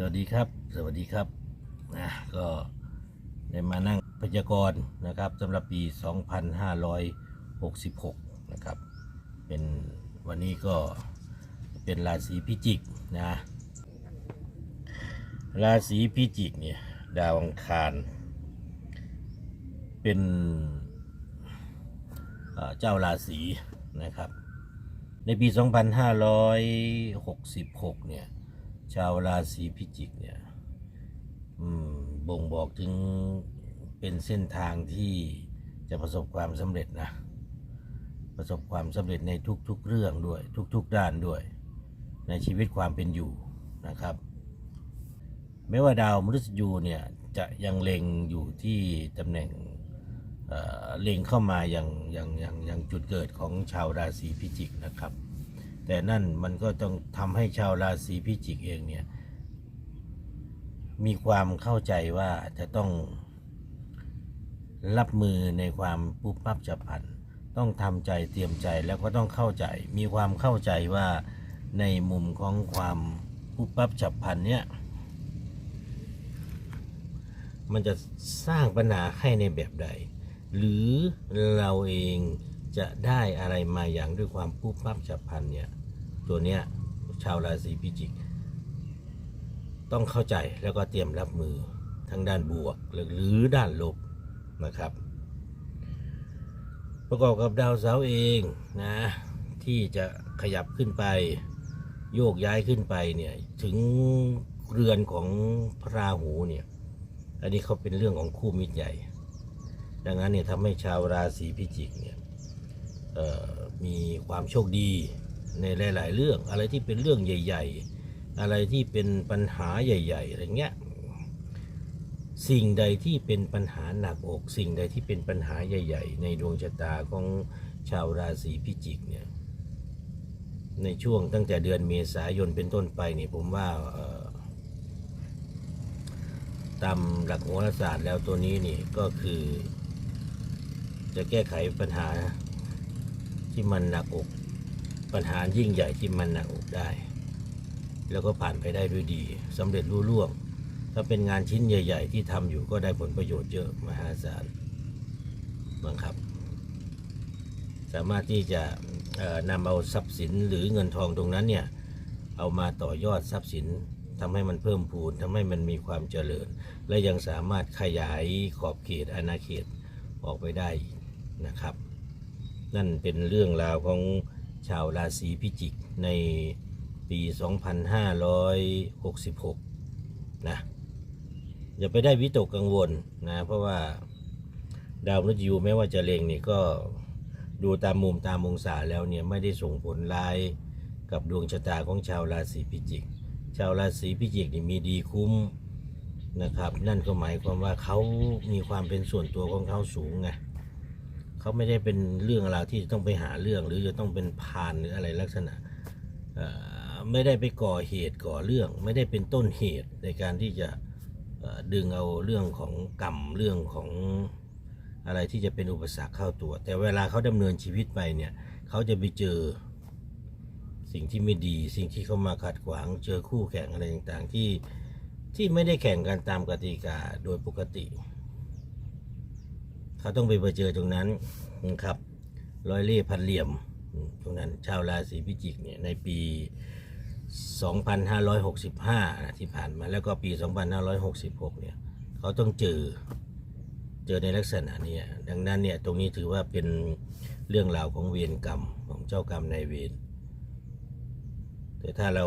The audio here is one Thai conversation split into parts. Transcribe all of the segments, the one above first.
สวัสดีครับ สวัสดีครับนะก็ได้มานั่งพยากรณ์นะครับสำหรับปี 2566 นะครับ เป็นวันนี้ก็เป็นราศีพิจิกนะ ราศีพิจิกเนี่ยดาวอังคารเป็นเอ่อเจ้าราศีนะครับ ในปี 2566 เนี่ย ชาวราศีพิจิกเนี่ยบ่งบอกถึงเป็นเส้นทางที่จะประสบความสำเร็จนะ ประสบความสำเร็จในทุกๆเรื่องด้วย ทุกๆด้านด้วย ในชีวิตความเป็นอยู่นะครับไม่ว่าดาวมฤตยูเนี่ยจะยังเล็งอยู่ที่ตำแหน่งเเล็งเข้ามาอย่างอย่างอย่างอย่างจุดเกิดของชาวราศีพิจิกนะครับ แต่นั่นมันก็ต้องทำให้ชาวราศีพิจิกเองเนี่ย มีความเข้าใจว่าจะต้องรับมือในความปุ๊บปั๊บจับพลัน ต้องทำใจเตรียมใจแล้วก็ต้องเข้าใจ มีความเข้าใจว่าในมุมของความปุ๊บปั๊บจับพลันเนี่ย มันจะสร้างปัญหาให้ในแบบใด หรือเราเอง จะได้อะไรมาอย่างด้วยความปุ๊บปั๊บฉับพลันเนี่ยตัวเนี้ยชาวราศีพิจิก ต้องเข้าใจแล้วก็เตรียมรับมือทั้งด้านบวกหรือด้านลบนะครับ ประกอบกับดาวเสาร์เองนะที่จะขยับขึ้นไปโยกย้ายขึ้นไปเนี่ยถึงเรือนของพระราหูเนี่ยอันนี้เขาเป็นเรื่องของคู่มิตรใหญ่ ดังนั้นเนี่ยทำให้ชาวราศีพิจิกเนี่ย มีความโชคดีในหลาย ๆ เรื่อง อะไรที่เป็นเรื่องใหญ่ ๆ อะไรที่เป็นปัญหาใหญ่ ๆ อะไรเงี้ย สิ่งใดที่เป็นปัญหาหนักอก สิ่งใดที่เป็นปัญหาใหญ่ ๆ ในดวงชะตาของชาวราศีพิจิกเนี่ย ในช่วงตั้งแต่เดือนเมษายนเป็นต้นไปนี่ผมว่าตามหลักโหราศาสตร์แล้วตัวนี้นี่ก็คือ จะแก้ไขปัญหา ที่มันหนักอก ปัญหายิ่งใหญ่ที่มันหนักอกได้ แล้วก็ผ่านไปได้ด้วยดีสำเร็จรุ่ร่วง ถ้าเป็นงานชิ้นใหญ่ ๆ ที่ทำอยู่ก็ได้ผลประโยชน์เยอะมหาศาลบังครับ สามารถที่จะนำเอาทรัพย์สินหรือเงินทองตรงนั้นเนี่ยเอามาต่อยอดทรัพย์สินทำให้มันเพิ่มพูนทำให้มันมีความเจริญ และยังสามารถขยายขอบเขตอาณาเขตออกไปได้นะครับ นั่นเป็นเรื่องราวของชาวราศีพิจิกในปี 2566 นะอย่าไปได้วิตกกังวลนะ เพราะว่าดาวมฤตยูแม้ว่าจะเล็งนี่ก็ดูตามมุมตามองศาแล้วเนี่ยไม่ได้ส่งผลร้ายกับดวงชะตาของชาวราศีพิจิก ชาวราศีพิจิกนี่มีดีคุ้มนะครับ นั่นก็หมายความว่าเขามีความเป็นส่วนตัวของเขาสูงไง เขาไม่ได้เป็นเรื่องราวที่จะต้องไปหาเรื่อง หรือจะต้องเป็นพานหรืออะไรลักษณะไม่ได้ไปก่อเหตุก่อเรื่อง ไม่ได้เป็นต้นเหตุในการที่จะดึงเอาเรื่องของกรรมเรื่องของอะไรที่จะเป็นอุปสรรคเข้าตัว แต่เวลาเขาดำเนินชีวิตไปเนี่ยเขาจะไปเจอสิ่งที่ไม่ดี สิ่งที่เขามาขัดขวาง เจอคู่แข่งอะไรต่างๆที่ที่ไม่ได้แข่งกันตามกติกาโดยปกติ เขาต้องไปเผชิญตรงนั้นนะครับร้อยเล่พันเหลี่ยมตรงนั้นชาวราศีพิจิกเนี่ยในปี 2565นะที่ผ่านมาแล้วก็ปี 2566เนี่ยเขาต้องเจอเจอในลักษณะนี้ดังนั้นเนี่ยตรงนี้ถือว่าเป็นเรื่องราวของเวรกรรมของเจ้ากรรมนายเวรแต่ถ้าเรา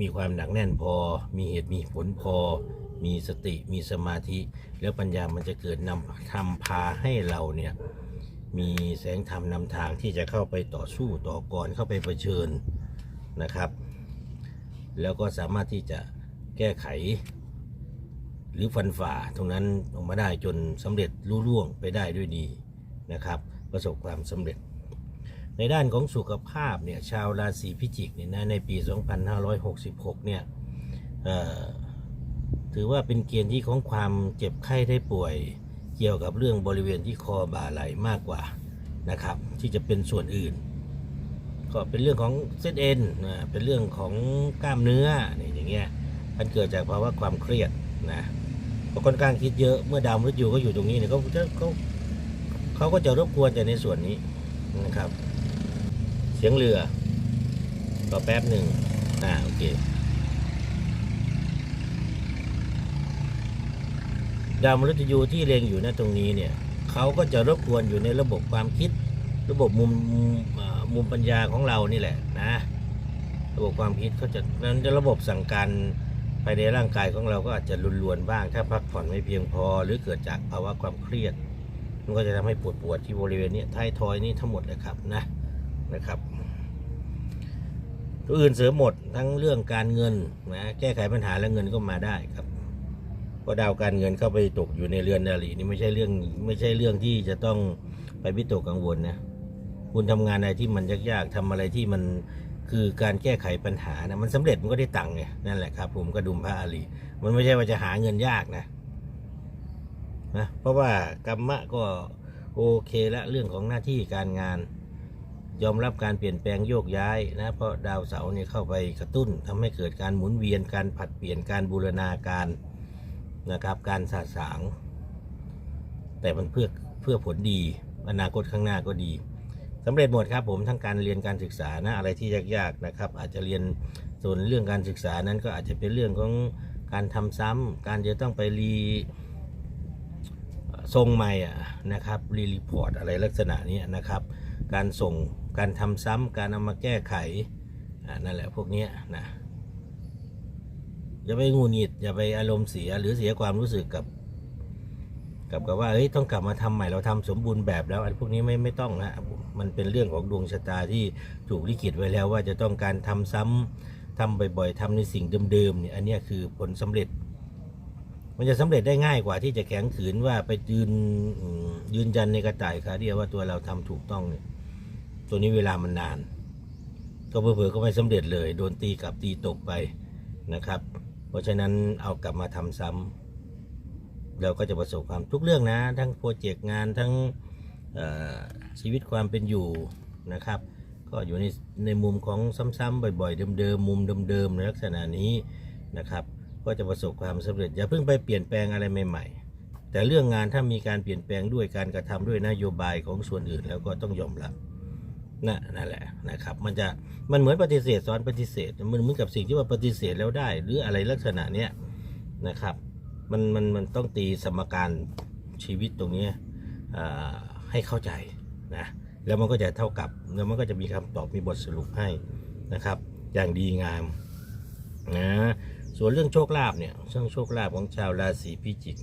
มีความหนักแน่นพอ มีเหตุมีผลพอ มีสติมีสมาธิ แล้วปัญญามันจะเกิดนำทำพาให้เราเนี่ยมีแสงธรรมนำทางที่จะเข้าไปต่อสู้ต่อกรเข้าไปเผชิญนะครับ แล้วก็สามารถที่จะแก้ไข หรือฟันฝ่าตรงนั้นออกมาได้จนสำเร็จรุ่ร่วงไปได้ด้วยดีนะครับ ประสบความสำเร็จ ในด้านของสุขภาพเนี่ยชาวราศีพิจิกเนี่ยนะในปี 2566 เนี่ยเอ่อ ถือว่าเป็นเกณฑ์ที่ของความเจ็บไข้ได้ป่วย เกี่ยวกับเรื่องบริเวณที่คอบ่าไหล่มากกว่านะครับ ที่จะเป็นส่วนอื่น ก็เป็นเรื่องของเส้นเอ็นนะเป็นเรื่องของกล้ามเนื้อเนี่ยอย่างเงี้ยมันเกิดจากภาวะความเครียดนะพราะค่อนข้างคิดเยอะเมื่อดาวมฤตยูเขาอยู่ตรงนี้เนี่ยเขาจะเขาเขาก็จะรบกวนแต่ในส่วนนี้นะครับ เสียงเรือก็แป๊บหนึ่งอ่าโอเค ดาวมฤตยูที่เล็งอยู่นะตรงนี้เนี่ยเขาก็จะรบกวนอยู่ในระบบความคิด ระบบมุมมุมปัญญาของเรานี่แหละนะ ระบบความคิดเขาจะนั้นระบบสั่งการภายในร่างกายของเราก็อาจจะรุนรวนบ้าง ถ้าพักผ่อนไม่เพียงพอ หรือเกิดจากภาวะความเครียด มันก็จะทำให้ปวดปวดที่บริเวณนี้ท้ายทอยนี่ทั้งหมดเลยครับนะนะครับตัวอื่นเสริมหมดทั้งเรื่องการเงินนะแก้ไขปัญหาและเงินก็มาได้ครับ เพราะดาวการเงินเข้าไปตกอยู่ในเรือนนาลีนี่ไม่ใช่เรื่องไม่ใช่เรื่องที่จะต้องไปวิตกกังวลนะคุณทำงานอะไรที่มันยากๆทำอะไรที่มันคือการแก้ไขปัญหานะมันสำเร็จมันก็ได้ตังค์ไงนั่นแหละครับ ผมกระดุมพระอาลีมันไม่ใช่ว่าจะหาเงินยากนะนะเพราะว่ากรรมะก็โอเคละเรื่องของหน้าที่การงาน ยอมรับการเปลี่ยนแปลงโยกย้ายนะ เพราะดาวเสาร์เนี่ยเข้าไปกระตุ้นทำให้เกิดการหมุนเวียนการผัดเปลี่ยนการบูรณาการ นะครับ การสาสาง แต่มันเพื่อเพื่อผลดี อนาคตข้างหน้าก็ดีสำเร็จหมดครับผมทั้งการเรียนการศึกษานะอะไรที่ยากๆนะครับ อาจจะเรียนส่วนเรื่องการศึกษานั้นก็อาจจะเป็นเรื่องของการทำซ้ำการจะต้องไปรีทรงใหม่อะนะครับรีรีพอร์ตอะไรลักษณะนี้นะครับ การส่งการทำซ้ำการเอามาแก้ไขนั่นแหละพวกนี้นะ อย่าไปงุดหงิดอย่าไปอารมณ์เสียหรือเสียความรู้สึกกับ กับกับว่าเฮ้ยต้องกลับมาทำใหม่เราทำสมบูรณ์แบบแล้วอันพวกนี้ไม่ไม่ต้องนะมันเป็นเรื่องของดวงชะตาที่ถูกลิขิตไว้แล้วว่าจะต้องการทำซ้ำทำบ่อยๆทำในสิ่งเดิมๆเนี่ยอันนี้คือผลสำเร็จ มันจะสำเร็จได้ง่ายกว่าที่จะแข็งขืนว่าไปยืนยืนยันในกระต่ายขาเดียวว่าตัวเราทำถูกต้องเนี่ยตัวนี้เวลามันนาน ก็เผลอๆก็ไม่สำเร็จเลย โดนตีกลับตีตกไปนะครับ เพราะฉะนั้นเอากลับมาทำซ้ำเราก็จะประสบความทุกเรื่องนะ ทั้งโปรเจกต์งานทั้งชีวิตความเป็นอยู่นะครับ ก็อยู่ในในมุมของซ้ำๆบ่อย ๆ เดิมๆมุมเดิมๆในลักษณะนี้นะครับ ก็จะประสบความสำเร็จอย่าเพิ่งไปเปลี่ยนแปลงอะไรใหม่ๆ แต่เรื่องงานถ้ามีการเปลี่ยนแปลงด้วยการกระทำด้วยนโยบายของส่วนอื่น แล้วก็ต้องยอมรับ นะนั่นแหละนะครับ มันจะมันเหมือนปฏิเสธซ้อนปฏิเสธ มันเหมือนกับสิ่งที่ว่าปฏิเสธแล้วได้ หรืออะไรลักษณะเนี้ยนะครับ มันมันมันต้องตีสมการชีวิตตรงนี้ให้เข้าใจนะแล้วมันก็จะเท่ากับแล้วมันก็จะมีคำตอบมีบทสรุปให้นะครับ อย่างดีงามนะส่วนเรื่องโชคลาภเนี่ยเรื่องโชคลาภของชาวราศีพิจิก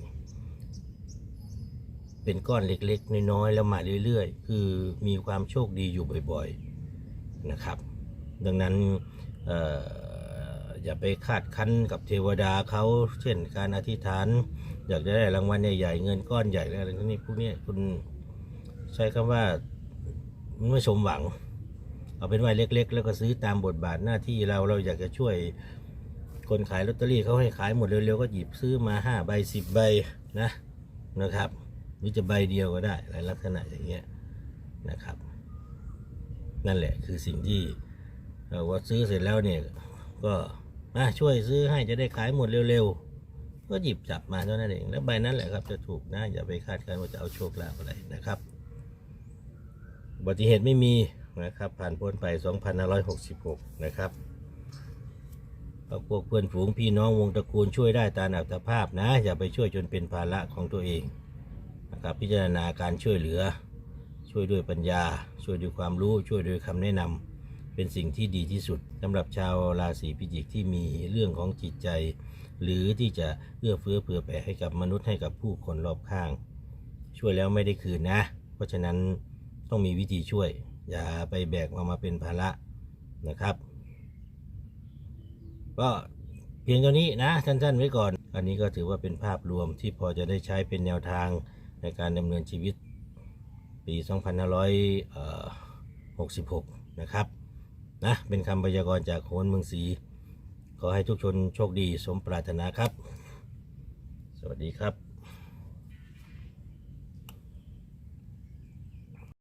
เป็นก้อนเล็กๆ น้อยๆ แล้วมาเรื่อยๆ คือมีความโชคดีอยู่บ่อยๆนะครับ ดังนั้นอย่าไปคาดคั้นกับเทวดาเขาเช่นการอธิษฐาน อยากจะได้รางวัลใหญ่ๆเงินก้อนใหญ่อะไรนี้พวกนี้คุณใช้คำว่าไม่สมหวัง เอาเป็นว่าเล็ก ๆ แล้วก็ซื้อตามบทบาทหน้าที่เราเราอยากจะช่วยคนขายลอตเตอรี่เขาให้ขายหมดเร็วๆก็หยิบซื้อมาห้าใบสิบใบนะนะครับ หรือจะใบเดียวก็ได้อะไรลักษณะอย่างเงี้ยนะครับ นั่นแหละคือสิ่งที่ว่าซื้อเสร็จแล้วเนี่ยก็อะช่วยซื้อให้จะได้ขายหมดเร็วๆ ก็หยิบจับมาเท่านั้นเอง แล้วใบนั้นแหละครับจะถูกนะอย่าไปคาดการณ์ว่าจะเอาโชคลาภอะไรนะครับอุบัติเหตุไม่มีนะครับ ผ่านพ้นไป 2566 นะครับก็พวกเพื่อนฝูงพี่น้องวงตระกูลช่วยได้ตามอัตภาพนะ อย่าไปช่วยจนเป็นภาระของตัวเอง นะครับพิจารณาการช่วยเหลือ ช่วยด้วยปัญญา ช่วยด้วยความรู้ ช่วยด้วยคำแนะนำเป็นสิ่งที่ดีที่สุดสำหรับชาวราศีพิจิกที่มีเรื่องของจิตใจ หรือที่จะเอื้อเฟื้อเผื่อแผ่ให้กับมนุษย์ให้กับผู้คนรอบข้าง ช่วยแล้วไม่ได้คืนนะ เพราะฉะนั้นต้องมีวิธีช่วย อย่าไปแบกมามาเป็นภาระนะครับ ก็เพียงเท่านี้นะสั้นๆไว้ก่อน อันนี้ก็ถือว่าเป็นภาพรวมที่พอจะได้ใช้เป็นแนวทาง ในการดำเนินชีวิตปี 2566 นะครับ นะ เป็นคำพยากรณ์จากโหนเมืองศรีขอให้ทุกชนโชคดีสมปรารถนาครับ สวัสดีครับ